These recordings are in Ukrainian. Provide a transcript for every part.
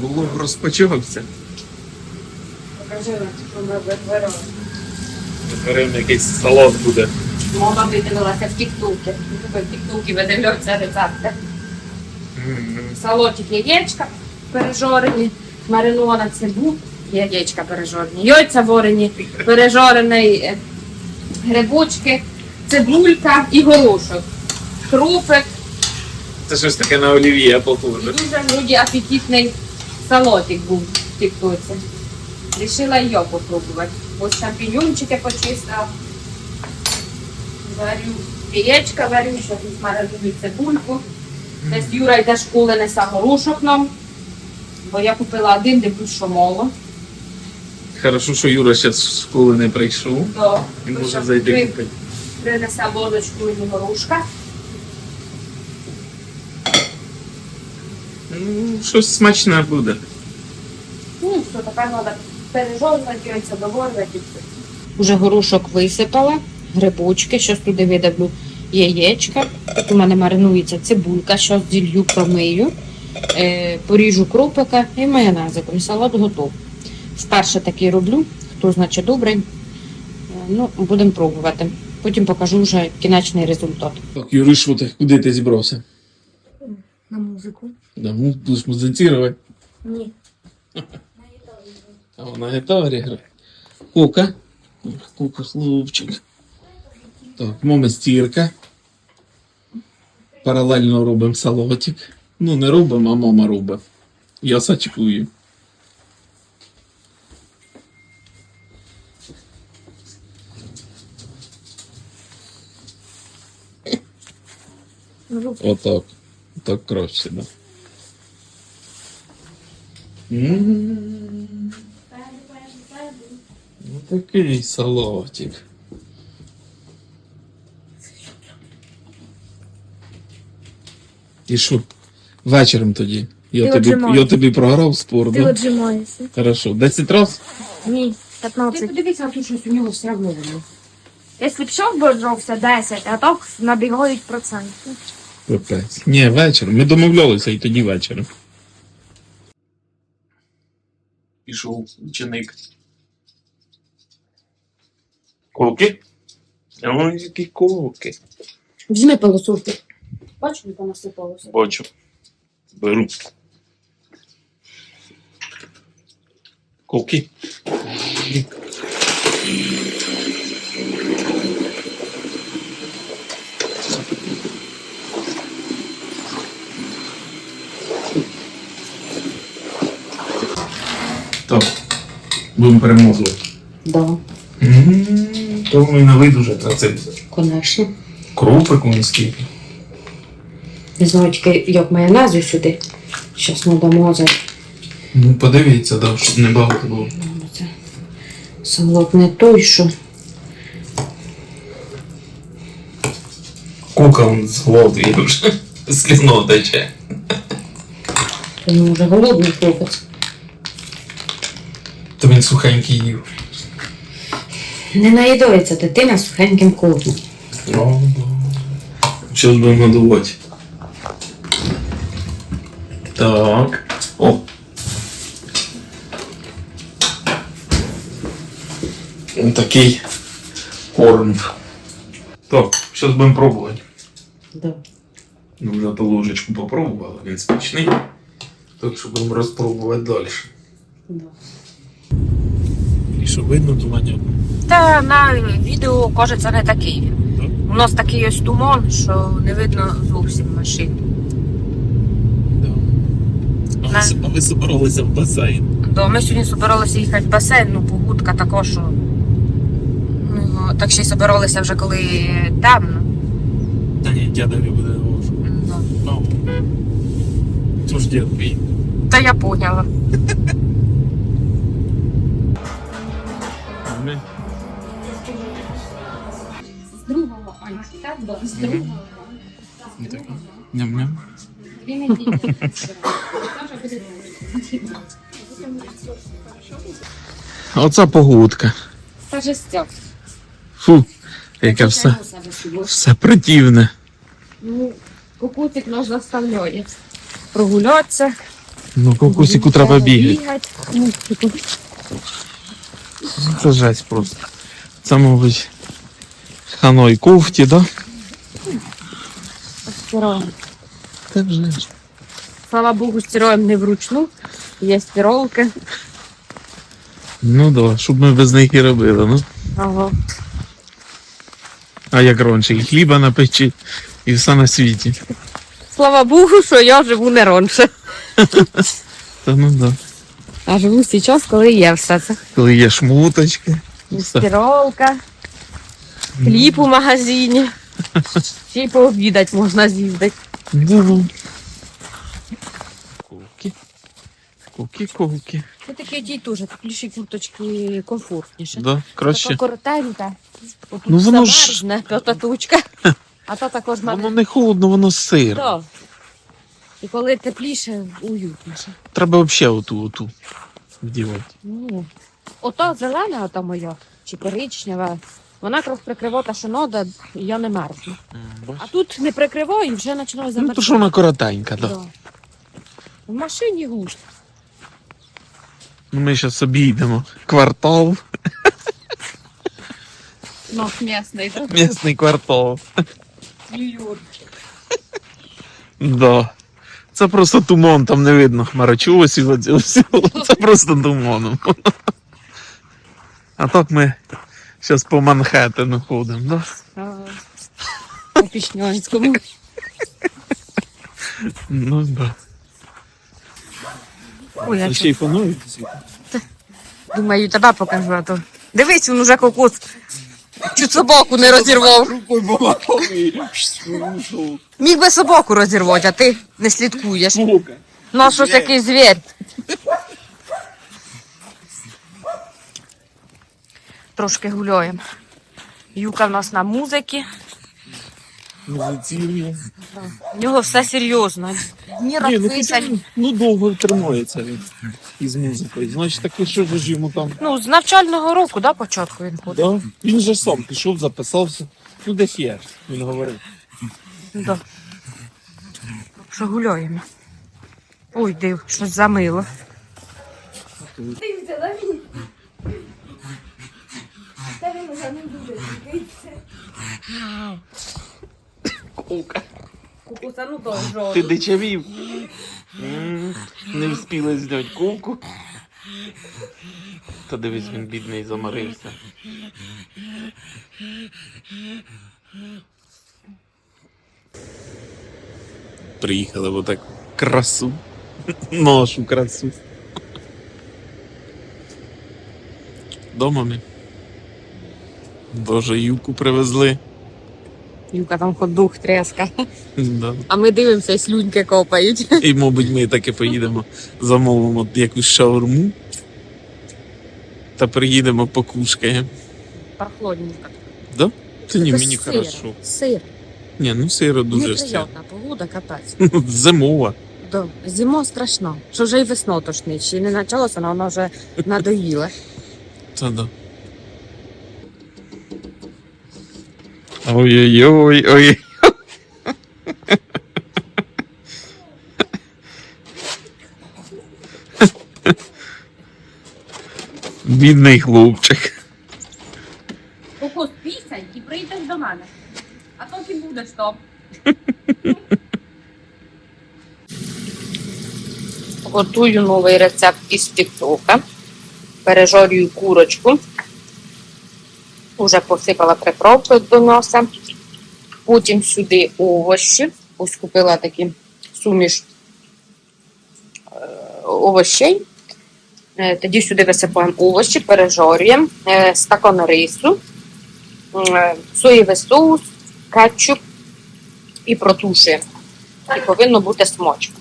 Було розпочався. Покажи, що ми витворили. Тепер якийсь салат буде. Мама видивилася в тіктоки. В тіктоки видивляються рецепти. Салотик яєчка пережорені, маринована цибу, яєчка пережорені, яйця варені, пережорений е, грибочки, цибулька і горошок. Крупик. Це щось таке на олів'є похоже. дуже вроді апетитний салотик був в тіктоці. Рішила його попробувати. Ось шампіньончики почистила. Варю яєчка, варю, щоб мариную цибульку. Десь Юра йде школи несе горошок нам, бо я купила один, дивлюсь, що мало. Хорошо, що Юра ще з школи не прийшов. Він може зайти купити. Принесе ложечку і горошка. Ну, щось смачне буде. Ну, що тепер треба пережовувати, яйця доварювати. Уже горошок висипала, грибочки, щось туди видавлю яєчка. Тут у мене маринується цибулька, щось зілью промию, е, поріжу крупика і майонезиком. Салат готов. Вперше такий роблю, хто значить добрий. Е, Ну, будемо пробувати. Потім покажу вже кінечний результат. Так, Юриш, куди ти зібрався? На музику? Да, ну, будеш музицировать. Ні. А вона гітарі грає. Кука. Кука, хлопчик. Так, мама стірка. Паралельно робимо салатик. Ну, не робимо, а мама робить. Я сачкую. Отак. Так краще, да. Ну такий салатик. І що? Вечором тоді. Я Ти тобі, я тобі програв спор, Ти да? отжимаєшся. Хорошо. 10 раз? Ні, Ти 15. подивіться, тут щось у нього все одно. воно. Якщо б шов би 10, а так набігають проценти. Капець. Ні, вечором. Ми домовлялися і тоді вечором. Пішов ученик. Коки? Ой, які коки. Візьми пилософти. Бачиш, не понасипалося. Бачу. Беру. Коки. Так. Будемо перемозувати. Да, То ми на вид уже красиві. звісно. Крупи конські. Не знаю тільки, як майонезу сюди. Зараз треба мазати. Ну, подивіться, да, щоб не багато було. Це Салат не той, що. Кука он з голоду є вже. Слізно тече. Він може голодний хлопець. То він сухенький їв. Не наїдається дитина сухеньким колом. Ну, Зараз будемо надувати. Так. О. Ось такий корм. Так, зараз будемо пробувати. Да. Ну, вже ту ложечку попробували, він смачний. Так що будемо розпробувати далі. Да. І що видно, то маньок. Та на відео кажеться не такий. Так? У нас такий ось туман, що не видно зовсім машин. Да. А, На- ви, а ви собралися в басейн. Да, ми сьогодні збиралися їхати в басейн, ну погодка така, що. Ну, так ще й збиралися вже коли темно. Та ні, дядові буде ложу. Да. Ну. Це ж дід твій. Та я поняла. з другого. Ням-ням. Дві. Це вже Оце погодка. Та жестяк. Фу, яке все, все противне. Ну, кукутик нас заставляє. Прогулятися. Ну, кукусику треба бігати. Ну, Це жесть просто. Це, мабуть, ханой кофті, да? Стираємо. Так же. Слава Богу, стираємо не вручну. Є стиралки. Ну да, щоб ми без них і робили, ну. Ага. А як раніше, і хліба напечі, і все на світі. Слава Богу, що я живу не раніше. Та ну да. А живу зараз, коли є все це. Коли є шмуточки. І хліб у магазині. Ще й пообідати можна з'їздити. Куки. Куки, куки. Це такі ті теж, тепліші курточки комфортніше. Да, краще. Така коротенька. Отут Ну, воно ж- замерзне, то татучка. А то також Воно мене. не холодно, воно сире. Да. І коли тепліше, уютніше. Треба взагалі оту, оту вдівати. Ну, ото зелена, ото моя, чи коричнева, вона трохи прикривота, що нода, і я не мерзну. А тут не прикриво і вже починаю Ну, то що вона коротенька, да. Да. В машині густ. Ну, Ми зараз обійдемо квартал, Наш місний, так? місний квартал. Нью-Йорк. Да. Це просто туман, там не видно хмарочосів, оцього всього. Це просто туманом. А так ми зараз по Манхеттену ходимо, да? По Пішнянському. Ну да. Ой, А ще й панують. думаю, тебе покажу, а то. Дивись, він уже кокос. Чуть собаку не розірвав. Рукою і Міг би собаку розірвати, а ти не слідкуєш. Ну, а щось який звір. Трошки гуляємо. Юка в нас на музиці. Музицірує. В нього все серйозно. Дні Ні, ну, хоча він, ну довго тримається він із музикою. Значить, таке, що ж йому там. Ну, з навчального року, да, початку він ходить. Да? Він же сам пішов, записався. Ну, десь є, він говорив. Да. Що гуляємо. Ой, див, щось замило. Кука. Кукуса, ну то Ти дичавів. Не встигли зняти куку. Та дивись, він бідний заморився. Приїхали в отак красу. Нашу красу. Дома ми. Боже, юку привезли. Юка там ходух тряска. Да. А ми дивимося, і слюньки копають. І, мабуть, ми таки поїдемо, замовимо якусь шаурму. Та приїдемо покушкаємо. Прохладненько. Да? Та ні, Це мені сир. хорошо. Сир. Ні, ну сиро дуже все. Неприємна погода, капець. Зимова. Да. Зима страшна. Що вже і весно тошнить. Ще й не почалося, воно вже надоїло. Та да. Ой-ой-ой, ой. Бідний хлопчик. Кокос пісень і прийдеш до мене. А то ти будеш там. Готую новий рецепт із тіктока. Пережорюю курочку. Уже посипала приправку до носа. Потім сюди овочі. Ось купила такі суміш е, овощей. Е, Тоді сюди висипаємо овочі, пережорюємо, е, стакан рису, соєвий соус, кетчуп і протушуємо. І повинно бути смачно.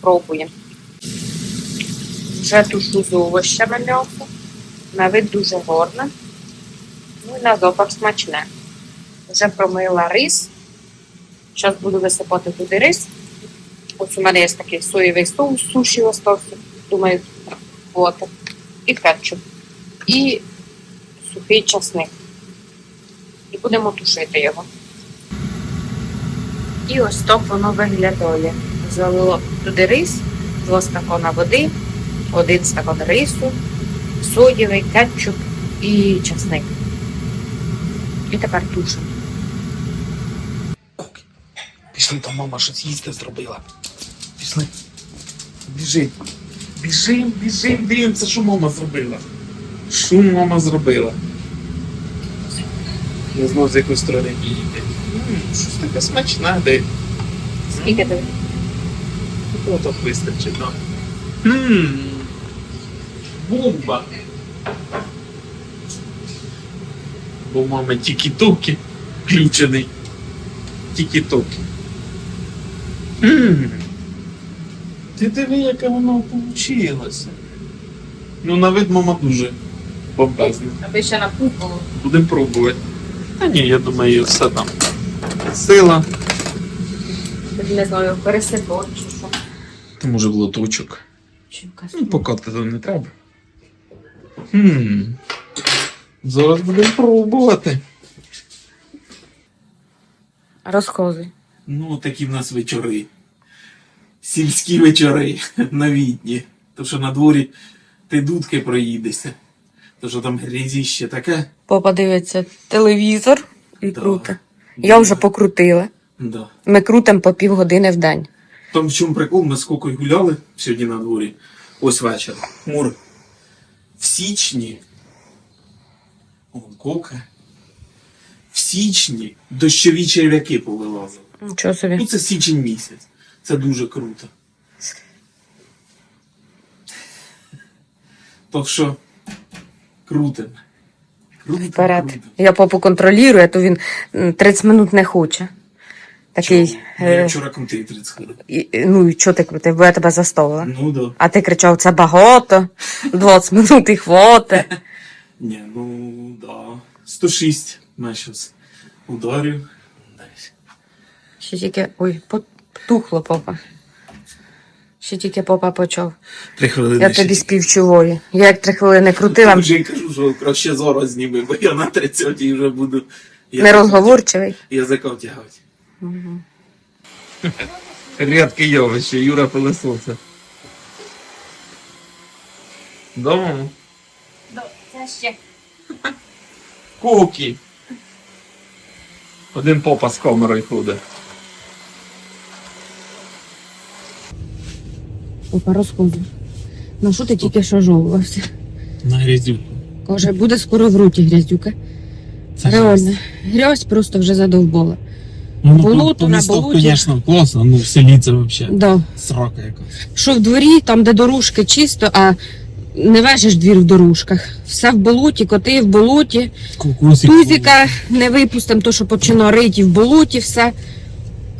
Пробуємо. Вже тушу з овощами м'ясо. На вид дуже гарне. Ну і на запах смачне. Вже промила рис. Зараз буду висипати туди рис. Ось у мене є такий соєвий соус, суші остався. Думаю, от. І кетчуп. І сухий часник. І будемо тушити його. І ось так воно виглядає. Залила туди рис, два стакана води, один стакан рису, соєвий, кетчуп і часник. І тепер тушимо. Пішли, там мама щось їсти зробила. Пішли. Біжи. Біжим, біжим, дивимося, що мама зробила. Що мама зробила? Я знову з якоїсь сторони їде. Щось таке смачне, де. Скільки ти? Ото вистачить, так. Бомба. Бо у мами тікі-токі включений. Тікі-токі. Ти диви, яке воно получилося. Ну, на вид мама дуже бомбезна. Аби ще напухало. Будемо пробувати. Та ні, я думаю, все там. Сила. Не знаю, пересипати чи що. Та може в лоточок. Ну, поки то не треба. Хм. Зараз будемо пробувати. Розказуй. Ну, такі в нас вечори. Сільські вечори новітні. То що на дворі ти дудки проїдешся. То що там грязіще таке. Папа дивиться телевізор і Да. круте. Я вже покрутила. Да. Ми крутимо по півгодини в день. Там в чому прикол, ми Кокою гуляли сьогодні на дворі. Ось вечір. Мур. В січні. О, Кока. В січні дощові черв'яки повилазили. Нічого собі. Ну, це січень місяць. Це дуже круто. Так що крутим. Крутим, Вперед. крутим. Я папу контролюю, а то він 30 минут не хоче. Такий. Ну, Я Е, вчора крутий 30 хвилин. ну і чого ти крутив? Бо я тебе заставила. Ну да. А ти кричав, це багато, 20 минут і хвати. Ні, ну да. 106 на щас ударів. Десь. Ще тільки. Ой, потухло папа. Ще тільки папа почав. Три хвилини. Я ще тобі співчуваю. Я як три хвилини крутила, Вже й кажу, що краще зараз зніми, бо я на 30 вже буду. нерозговорчивий. Язика втягати. Рядке явище, Юра пилисоса. Дома? Це ще. Куки. Один попа з камерою ходить. Папа розходив. На що ти тільки що жовувався? На грязюку. Каже, буде скоро в роті грязюка. Реально. Грязь просто вже задовбола. Ну, Болото по на містах, болоті. звісно, класно, ну в селі це взагалі Да. срака якась. Що в дворі, там, де дорожки чисто, а не вежиш двір в дорожках. Все в болоті, коти в болоті. Кукусик. Тузіка не випустимо, то що починає рити в болоті, все.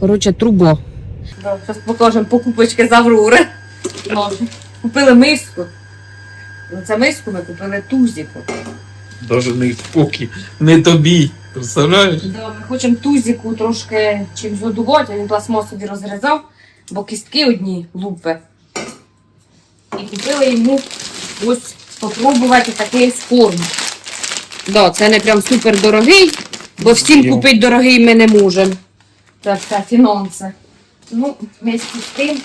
Коротше, трубо. Зараз покажемо покупочки з Аврори. Купили миску. Ну, це миску ми купили тузіку. Даже не поки. Не тобі. Представляєш? Да, ми хочемо тузіку трошки чимось годувати, він пластмасові розрізав, бо кістки одні лупи. І купили йому ось спробувати такий з форму. Да, це не прям супер дорогий, бо всім купити дорогий ми не можемо. Це все фінанси. Ну, ми з тим.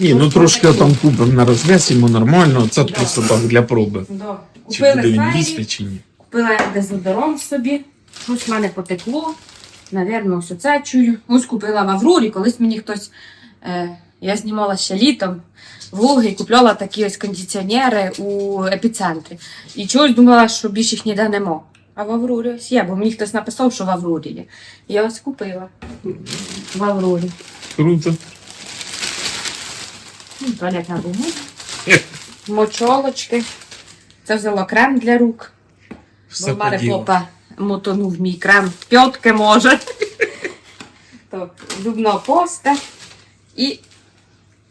Ні, ну трошки там купимо на розв'яз, йому нормально, це Да. просто так для проби. Да. Чи буде Купили він їсти чи ні? Купила дезодорант собі. Щось в мене потекло. Навірно, ось це чую. Ось купила в Аврорі. Колись мені хтось. Е, я знімала ще літом влоги і купляла такі ось кондиціонери у епіцентрі. І чогось думала, що більше їх ніде нема. А в Аврорі ось є, бо мені хтось написав, що в Аврорі є. Я ось купила. В Аврорі. Круто. Ну, Туалетна бумага. Мочолочки. Це взяла крем для рук. Все Бо в мене поділо. попа мотонув мій крем. П'ятки може. Так, зубна поста. І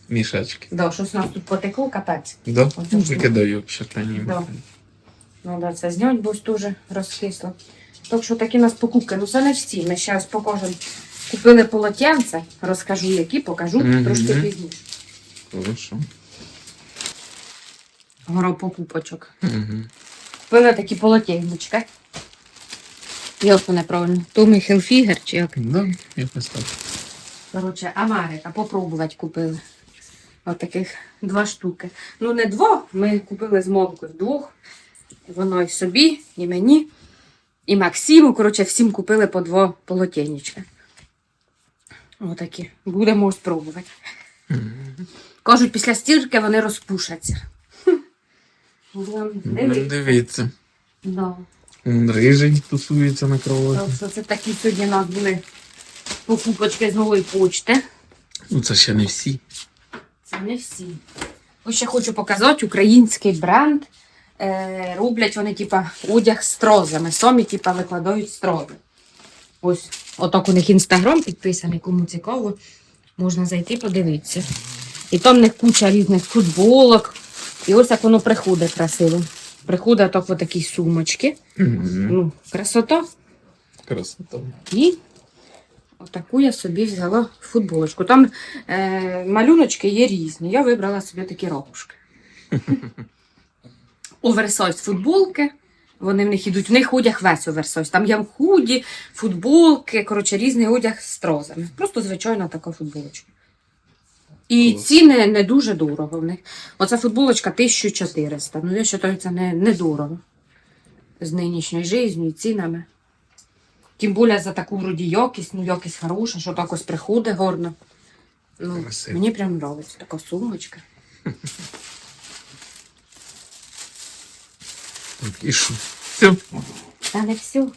Мішечки. да, щось у нас тут потекло, капець. Да? Оце Ну, ж. викидаю, якщо. Да. Ну да, це знять, бо дуже розкисло. Так що такі у нас покупки. Ну це не всі. Ми ще ось покажемо. Купили полотенце, розкажу, які покажу Мгм. трошки пізніше. Хорошо. Гора покупочок. Угу. Купили такі полотенечка. Як вони правильно? Томі Хелфігер чи як? Да, якось так. Коротше, Америка, попробувати купили. Отаких два штуки. Ну, не двох, ми купили з Момкою двох. Воно і собі, і мені, і Максиму. Коротше, всім купили по два полотенечка. Отакі. Будемо спробувати. Кажуть, після стірки вони розпушаться. Дивитися. Дивіться. Да. Рижий тусується на кроваті. Це такі сьогодні нас були покупочки з нової почти. Ну це ще не всі. Це не всі. Ось ще хочу показати український бренд. Е, роблять вони, типа, одяг з трозами. Самі, типа, викладають стрози. Ось, отак у них інстаграм підписаний, кому цікаво, можна зайти подивитися. І там в них куча різних футболок. І ось як воно приходить красиво. Приходить так в такі сумочки. Ну, красота. Красота. І отаку я собі взяла футболочку. Там е, малюночки є різні. Я вибрала собі такі ракушки. Оверсайз футболки. Вони в них ідуть, в них одяг весь оверсайз. Там є худі, футболки, коротше, різний одяг з трозами. Просто звичайна така футболочка. І Клас. ціни не дуже дорого в них. Оця футболочка 1400. Ну, я вважаю, це не, не дорого. З нинішньою життю і цінами. Тим більше за таку вроді якість, ну якість хороша, що так ось приходить горно. Ну, Красиво. мені прям подобається така сумочка. Так, і що? Все. Та не все.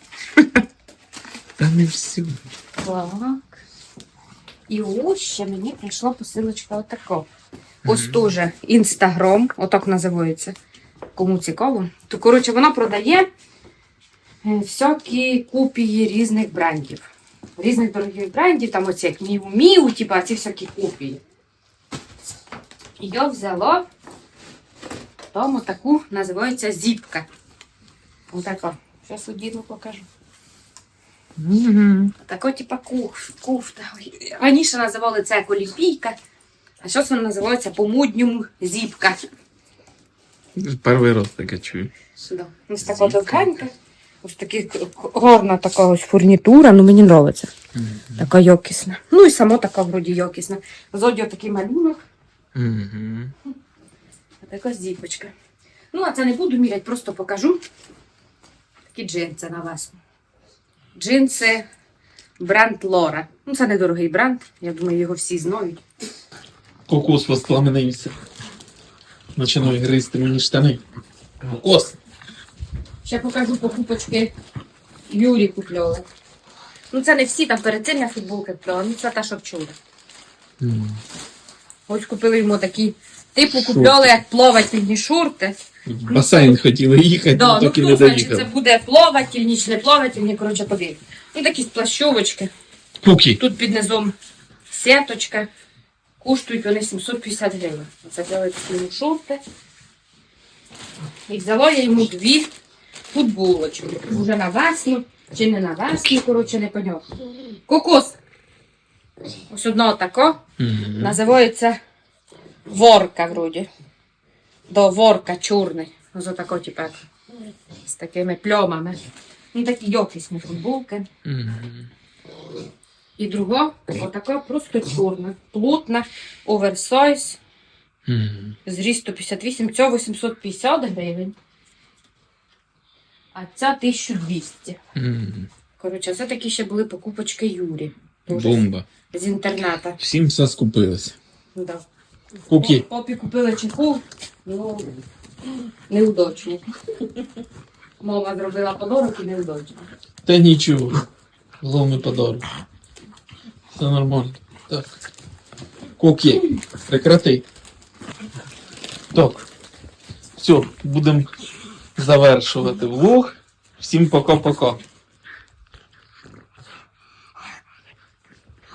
Та не все. Так. І ось ще мені прийшла посилочка отако. Ось теж інстаграм, отак називається. Кому цікаво. То, коротше, вона продає всякі копії різних брендів. Різних дорогих брендів, там оці як Міу Міу, типа ці всякі копії. І я взяла там таку називається зіпка. Отака. Зараз одіну покажу. Тако, типа, куф, куфта. Раніше називали це як олімпійка, а зараз вона називається по-модньому зіпка. Перший раз таке чую. Ось така довгенька. Ось к- гарна така ось фурнітура, ну мені подобається. Така якісна. Ну і сама така вроді якісна. Ззаді такий малюнок, Угу. а така зіпочка. Ну, а це не буду міряти, просто покажу. Такі джинси на весну. Джинси бренд Лора. Ну, це недорогий бренд, я думаю, його всі знають. Кокос воспламенився. Починаю гризти мені штани. Кокос. Ще покажу покупочки Юрі купляли. Ну, це не всі, там перед цим я футболки купляла, ну це та, що вчора. Ось купили йому такі, типу купляли як плавательні шорти. В басейн хотіли їхати, Да, ну і хто не чи це буде плавательні, чи не плавательні, коротше, подивимось. Ну такі сплащовочки. Пуки. Тут під низом сеточка. Коштують вони 750 гривень. Оце взяли такі шорти. І взяла я йому дві футболочки. Уже на весну, чи не на весну, коротше, не понятно. Кокос. Ось одна така. Мгм. Називається ворка вроді. До ворка чорний. Ось отако, типу, з такими пльомами. Ну, такі якісні футболки. І друга, отака просто чорна, плотна, оверсайз, зріст 158, ця 850 гривень, а ця 1200. Мгм. Коротше, це такі ще були покупочки Юрі. Дуже Бомба. З інтернету. Всім все скупилось. Да. Пуки. Попі купили чехол, ну, неудачно. Мама зробила подарок і неудачно. Та нічого. Головний подарок. Все нормально. Так. Коки, прекрати. Так. Все, будемо завершувати влог. Всім пока-пока.